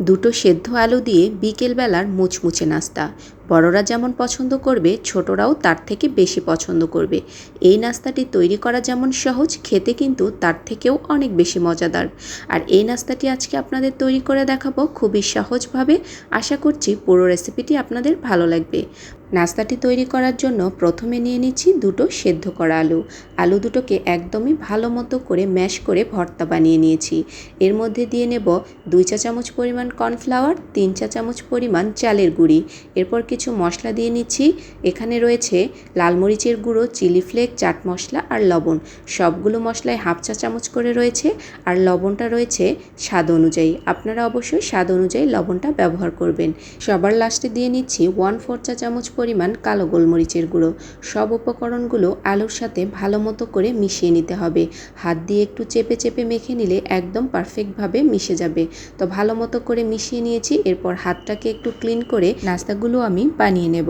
দুটো সেদ্ধ আলু দিয়ে বিকেলবেলার মুচমুচে নাস্তা। বড়রা যেমন পছন্দ করবে, ছোটরাও তার থেকে বেশি পছন্দ করবে। এই নাস্তাটি তৈরি করা যেমন সহজ, খেতে কিন্তু তার থেকেও অনেক বেশি মজাদার। আর এই নাস্তাটি আজকে আপনাদের তৈরি করে দেখাবো খুবই সহজভাবে। আশা করছি পুরো রেসিপিটি আপনাদের ভালো লাগবে। নাস্তাটি তৈরি করার জন্য প্রথমে নিয়ে নিচ্ছি দুটো সেদ্ধ করা আলু। আলু দুটোকে একদমই ভালো মতো করে ম্যাশ করে ভর্তা বানিয়ে নিয়েছি। এর মধ্যে দিয়ে নেব দুই চা চামচ পরিমাণ কর্নফ্লাওয়ার, তিন চা চামচ পরিমাণ চালের গুঁড়ি। এরপর কিছু মশলা দিয়ে নিচ্ছি। এখানে রয়েছে লাল মরিচের গুঁড়ো, চিলি ফ্লেক, চাট মশলা আর লবণ। সবগুলো মশলায় হাফ চা চামচ করে রয়েছে আর লবণটা রয়েছে স্বাদ অনুযায়ী। আপনারা অবশ্যই স্বাদ অনুযায়ী লবণটা ব্যবহার করবেন। সবার লাস্টে দিয়ে নিচ্ছি ওয়ান ফোর চা চামচ পরিমাণ কালো গোলমরিচের গুঁড়ো। সব উপকরণগুলো আলুর সাথে ভালো মতো করে মিশিয়ে নিতে হবে। হাত দিয়ে একটু চেপে চেপে মেখে নিলে একদম পারফেক্টভাবে মিশে যাবে। তো ভালো মতো করে মিশিয়ে নিয়েছি, এরপর হাতটাকে একটু ক্লিন করে নাস্তাগুলো আমি বানিয়ে নেব।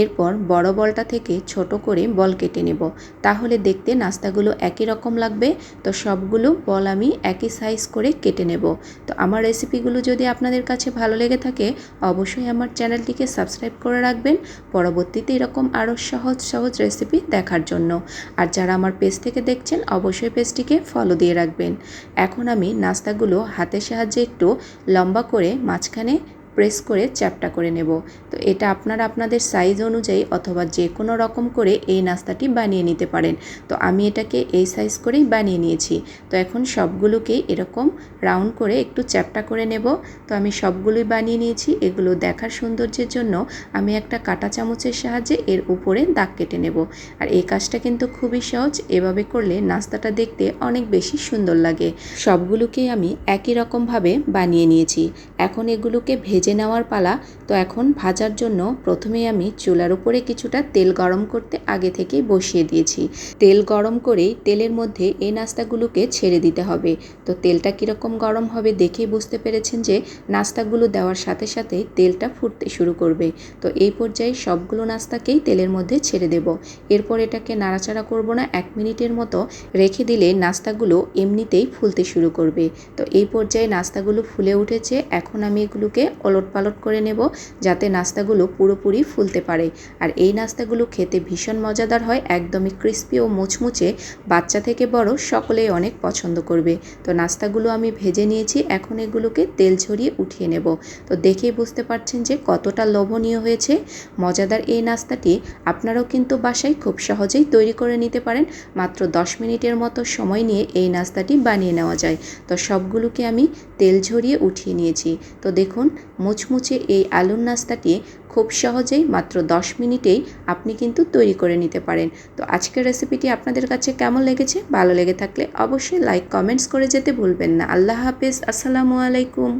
এরপর বড় বলটা থেকে ছোট করে বল কেটে নেব। তাহলে দেখতে নাস্তাগুলো একই রকম লাগবে। তো সবগুলো বল আমি একই সাইজ করে কেটে নেব। তো আমার রেসিপিগুলো যদি আপনাদের কাছে ভালো লেগে থাকে, অবশ্যই আমার চ্যানেলটিকে সাবস্ক্রাইব করে রাখবেন। পরবর্তীতে এরকম আরও সহজ সহজ রেসিপি দেখার জন্য। আর যারা আমার পেজ থেকে দেখছেন, অবশ্যই পেজটিকে ফলো দিয়ে রাখবেন। এখন আমি নাস্তাগুলো হাতের সাহায্যে একটু লম্বা করে মাঝখানে প্রেস করে চ্যাপটা করে নেব। তো এটা আপনারা আপনাদের সাইজ অনুযায়ী অথবা যে কোনো রকম করে এই নাস্তাটি বানিয়ে নিতে পারেন। তো আমি এটাকে এই সাইজ করেই বানিয়ে নিয়েছি। তো এখন সবগুলোকে এরকম রাউন্ড করে একটু চ্যাপটা করে নেব। তো আমি সবগুলোই বানিয়ে নিয়েছি। এগুলো দেখার সৌন্দর্যের জন্য আমি একটা কাটা চামচের সাহায্যে এর উপরে দাগ কেটে নেব। আর এই কাজটা কিন্তু খুবই সহজ। এভাবে করলে নাস্তাটা দেখতে অনেক বেশি সুন্দর লাগে। সবগুলোকেই আমি একই রকমভাবে বানিয়ে নিয়েছি। এখন এগুলোকে ভেজে ভেজে নেওয়ার পালা তো এখন ভাজার জন্য প্রথমে আমি চুলার উপরে কিছুটা তেল গরম করতে আগে থেকেই বসিয়ে দিয়েছি। তেল গরম করেই তেলের মধ্যে এই নাস্তাগুলোকে ছেড়ে দিতে হবে। তো তেলটা কীরকম গরম হবে দেখেই বুঝতে পেরেছেন যে নাস্তাগুলো দেওয়ার সাথে সাথেই তেলটা ফুটতে শুরু করবে। তো এই পর্যায়ে সবগুলো নাস্তাকেই তেলের মধ্যে ছেড়ে দেব। এরপর এটাকে নাড়াচাড়া করব না এক মিনিটের মতো রেখে দিলে নাস্তাগুলো এমনিতেই ফুলতে শুরু করবে। তো এই পর্যায়ে নাস্তাগুলো ফুলে উঠেছে। এখন আমি এগুলোকে ওলট পালট করে নেব যাতে নাস্তাগুলো পুরোপুরি ফুলতে পারে। আর এই নাস্তাগুলো খেতে ভীষণ মজাদার হয়, একদমই ক্রিস্পি ও মুচমুচে। বাচ্চা থেকে বড় সকলেই অনেক পছন্দ করবে। তো নাস্তাগুলো আমি ভেজে নিয়েছি, এখন এগুলোকে তেল ছড়িয়ে উঠিয়ে নেব। তো দেখেই বুঝতে পারছেন যে কতটা লোভনীয় হয়েছে। মজাদার এই নাস্তাটি আপনারাও কিন্তু বাসায় খুব সহজেই তৈরি করে নিতে পারেন। মাত্র দশ মিনিটের মতো সময় নিয়ে এই নাস্তাটি বানিয়ে নেওয়া যায়। তো সবগুলোকে আমি তেল ঝরিয়ে উঠিয়ে নিয়েছি। তো দেখুন মুচমুচে এই আলুর নাস্তাটি খুব সহজেই মাত্র 10 মিনিটেই আপনি কিন্তু তৈরি করে নিতে পারেন। তো আজকের রেসিপিটি আপনাদের কাছে কেমন লেগেছে? ভালো লেগে থাকলে অবশ্যই লাইক, কমেন্টস করে যেতে ভুলবেন না। আল্লাহ হাফেজ। আসসালামু আলাইকুম।